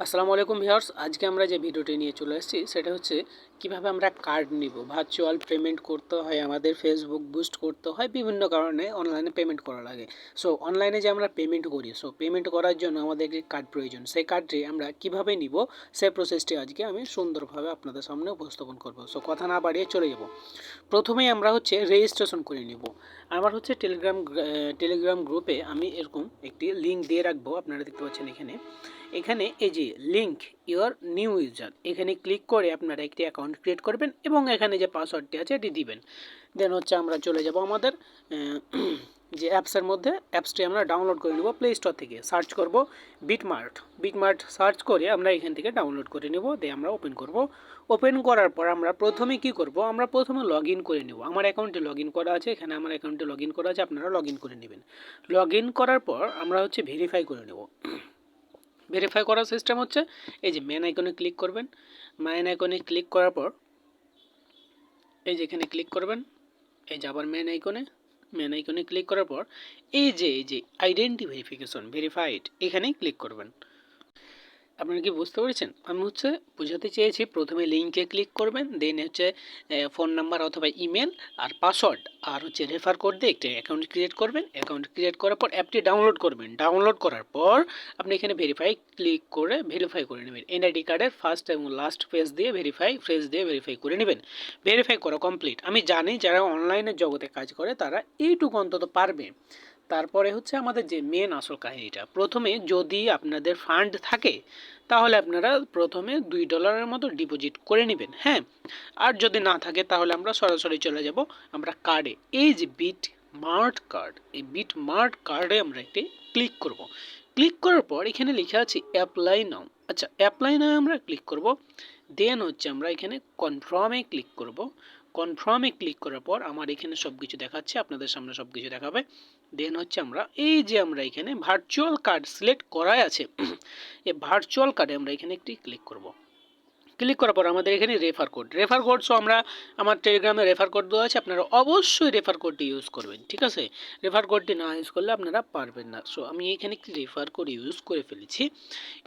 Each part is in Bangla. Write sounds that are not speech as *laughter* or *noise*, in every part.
আসসালামু আলাইকুম ভিউয়ার্স, আজকে আমরা যে ভিডিওটি নিয়ে চলে এসেছি সেটা হচ্ছে কীভাবে আমরা কার্ড নিব। ভার্চুয়াল পেমেন্ট করতে হয়, আমাদের ফেসবুক বুস্ট করতে হয়, বিভিন্ন কারণে অনলাইনে পেমেন্ট করা লাগে। সো, অনলাইনে যে আমরা পেমেন্ট করি, সো, পেমেন্ট করার জন্য আমাদের একটি কার্ড প্রয়োজন, সেই কার্ডটি আমরা কীভাবে নিব, সেই প্রসেসটি আজকে আমি সুন্দরভাবে আপনাদের সামনে উপস্থাপন করব। সো, কথা না বাড়িয়ে চলে যাব। প্রথমেই আমরা হচ্ছে রেজিস্ট্রেশন করে নিব। আমার হচ্ছে টেলিগ্রাম টেলিগ্রাম গ্রুপে আমি এরকম একটি লিঙ্ক দিয়ে রাখব, আপনারা দেখতে পাচ্ছেন এখানে। এখানে এই যে লিঙ্ক ইউর নিউ ইউজার এখানে ক্লিক করে আপনারা একটি অ্যাকাউন্ট ক্রিয়েট করবেন এবং এখানে যে পাসওয়ার্ডটি আছে এটি দিবেন। দেন হচ্ছে আমরা চলে যাব আমাদের যে অ্যাপসের মধ্যে অ্যাপসটি আমরা ডাউনলোড করে নেব প্লে স্টোর থেকে। সার্চ করব বিটমার্ট বিটমার্ট সার্চ করে আমরা এখান থেকে ডাউনলোড করে নেব, দিয়ে আমরা ওপেন করব। ওপেন করার পর আমরা প্রথমে কি করব? আমরা প্রথমে লগ করে নেব। আমার অ্যাকাউন্টে লগ করা আছে, এখানে আমার অ্যাকাউন্টে লগ করা আছে, আপনারা লগ করে নেবেন। লগ করার পর আমরা হচ্ছে ভেরিফাই করে নেব। ভেরিফাই করার সিস্টেম হচ্ছে এই যে মেন আইকনে ক্লিক করবেন। মেন আইকনে ক্লিক করার পর এই যে এখানে ক্লিক করবেন। এই যে আবার মেন আইকনে মেন আইকনে ক্লিক করার পর, এই যে এই যে আইডেন্টি ভেরিফিকেশন ভেরিফাইড এখানে ক্লিক করবেন। আপনারা কি বুঝতে পেরেছেন? আমি হচ্ছে বোঝাতে চেয়েছি, প্রথমে লিঙ্কে ক্লিক করবেন, দেন হচ্ছে ফোন নাম্বার অথবা ইমেল আর পাসওয়ার্ড আর হচ্ছে রেফার কোড দিয়ে একটি অ্যাকাউন্ট ক্রিয়েট করবেন। অ্যাকাউন্ট ক্রিয়েট করার পর অ্যাপটি ডাউনলোড করবেন। ডাউনলোড করার পর আপনি এখানে ভেরিফাই ক্লিক করে ভেরিফাই করে নেবেন। এনআইডি কার্ডের ফার্স্ট এবং লাস্ট ফেজ দিয়ে ভেরিফাই ফেজ দিয়ে ভেরিফাই করে নেবেন। ভেরিফাই করা কমপ্লিট আমি জানি যারা অনলাইনের জগতে কাজ করে তারা এইটুকু অন্তত পারবে। তারপরে হচ্ছে আমাদের যে মেন আসল কাহিনীটা। প্রথমে যদি আপনাদের ফান্ড থাকে, তাহলে আপনারা প্রথমে দুই ডলারের মতো ডিপোজিট করে নেবেন হ্যাঁ? আর যদি না থাকে, তাহলে আমরা সরাসরি চলে যাব আমরা কার্ডে এই যে বিট মার্ট কার্ড এই বিট মার্ট কার্ডে আমরা একটি ক্লিক করব। ক্লিক করার পর এখানে লেখা আছে অ্যাপ্লাই নাও আচ্ছা অ্যাপ্লাই নাও আমরা ক্লিক করব দেন হচ্ছে আমরা এখানে কনফার্মে ক্লিক করব। কনফার্মে ক্লিক করার পর আমার এখানে সব কিছু দেখাচ্ছে, আপনাদের সামনে সব কিছু দেখাবে। দেন হচ্ছে আমরা এই যে আমরা এখানে ভার্চুয়াল কার্ড সিলেক্ট করাই আছে, *coughs* এই ভার্চুয়াল কার্ডে আমরা এখানে একটি ক্লিক করব। ক্লিক করার পর আমাদের এখানে refer code refer code so আমরা আমার টেলিগ্রামে রেফার কোড দেওয়া আছে, আপনারা অবশ্যই রেফার কোডটি ইউজ করবেন, ঠিক আছে? রেফার কোডটি না ইউজ করলে আপনারা পারবেন না। সো আমি এখানে রেফার কোড ইউজ করে ফেলেছি।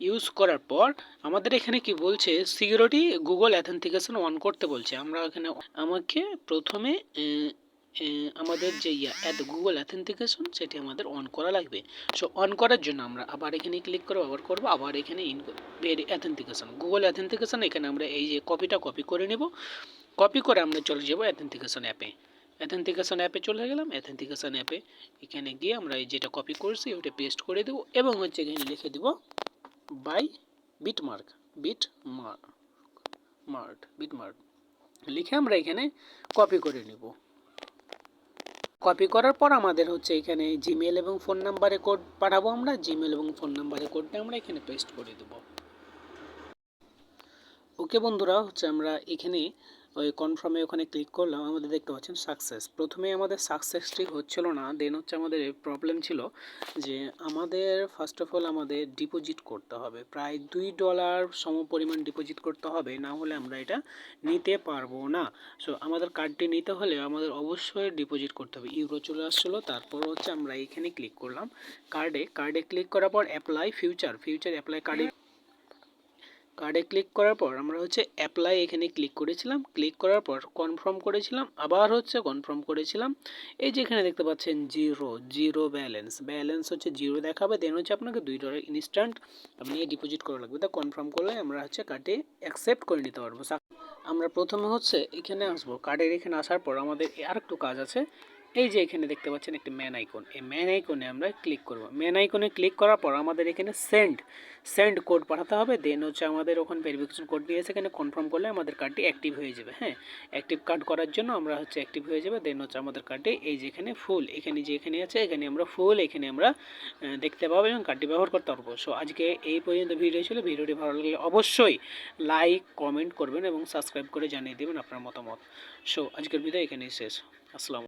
ইউজ করার পর আমাদের এখানে কি বলছে? সিকিউরিটি গুগল অ্যাথেন্টিকেশন অন করতে বলছে। আমরা এখানে আমাকে প্রথমে আমাদের যে ইয়া অ্যাড গুগল অ্যাথেন্টিকেশন সেটি আমাদের অন করা লাগবে। সো অন করার জন্য আমরা আবার এখানে ক্লিক করব, আবার করব, আবার এখানে ইন অ্যাথেন্টিকেশন গুগল অ্যাথেন্টিকেশন এখানে আমরা এই যে কপিটা কপি করে নেব। কপি করে আমরা চলে যাব অ্যাথেন্টিকেশন অ্যাপে অ্যাথেন্টিকেশন অ্যাপে চলে গেলাম অ্যাথেন্টিকেশন অ্যাপে এখানে গিয়ে আমরা এই যেটা কপি করছি ওটা পেস্ট করে দেবো এবং হচ্ছে এখানে লিখে দেবো by bit mark bit mark mart bit mark লিখে আমরা এখানে কপি করে নেব। কপি করার পর আমাদের হচ্ছে এখানে জিমেল এবং ফোন নাম্বারে কোড পাঠাবো আমরা। জিমেল এবং ফোন নাম্বারে কোডটা আমরা এখানে পেস্ট করে দেবো। ওকে বন্ধুরা, হচ্ছে আমরা এখানে ওই কনফার্মে ওখানে ক্লিক করলাম, আমাদের দেখতে পাচ্ছেন সাকসেস প্রথমে আমাদের সাকসেসটি হচ্ছিল না দেন হচ্ছে আমাদের প্রবলেম ছিল যে আমাদের ফার্স্ট অফ অল আমাদের ডিপোজিট করতে হবে। প্রায় দুই ডলার সম পরিমাণ ডিপোজিট করতে হবে, না হলে আমরা এটা নিতে পারব না। সো আমাদের কার্ডটি নিতে হলে আমাদের অবশ্যই ডিপোজিট করতে হবে। ইউরো চলে আসছিল, তারপর হচ্ছে আমরা এখানে ক্লিক করলাম কার্ডে কার্ডে ক্লিক করার পর অ্যাপ্লাই ফিউচার ফিউচার অ্যাপ্লাই কার্ডে কার্ডে ক্লিক করার পর আমরা হচ্ছে অ্যাপ্লাই এখানে ক্লিক করেছিলাম। ক্লিক করার পর কনফার্ম করেছিলাম, আবার হচ্ছে কনফার্ম করেছিলাম। এই যে এখানে দেখতে পাচ্ছেন জিরো জিরো ব্যালেন্স ব্যালেন্স হচ্ছে জিরো দেখাবে দেন হচ্ছে আপনাকে দুই ডলার ইনস্ট্যান্ট আপনি ডিপোজিট করা লাগবে। তা কনফার্ম করলে আমরা হচ্ছে কার্ডে অ্যাকসেপ্ট করে নিতে পারব। আমরা প্রথমে হচ্ছে এখানে আসব। কার্ডের এখানে আসার পর আমাদের আর একটু কাজ আছে। এই যে এখানে দেখতে পাচ্ছেন একটি ম্যান আইকন। এই ম্যান আইকনে আমরা ক্লিক করব। ম্যান আইকনে ক্লিক করার পর আমাদের এখানে সেন্ড। সেন্ড কোড পাঠাতে হবে। দেন হচ্ছে আমাদের ওখানে ভেরিফিকেশন কোড দিয়েছে এখানে কনফার্ম করলে আমাদের কার্ডটি অ্যাক্টিভ হয়ে যাবে হ্যাঁ? অ্যাক্টিভ কার্ড করার জন্য আমরা হচ্ছে অ্যাক্টিভ হয়ে যাবে। দেন হচ্ছে আমাদের কার্ডে এই যে এখানে ফুল, এখানে যে এখানে আছে, এখানে আমরা ফুল, এখানে আমরা দেখতে পাবো এবং কার্ডটি ব্যবহার করতে পারব। সো আজকে এই পর্যন্ত ভিডিও ছিল। ভিডিওটি ভালো লাগলে অবশ্যই লাইক, কমেন্ট করবেন এবং সাবস্ক্রাইব করে জানিয়ে দেবেন আপনার মতামত। সো আজকের ভিডিও এখানেই শেষ। আসসালাম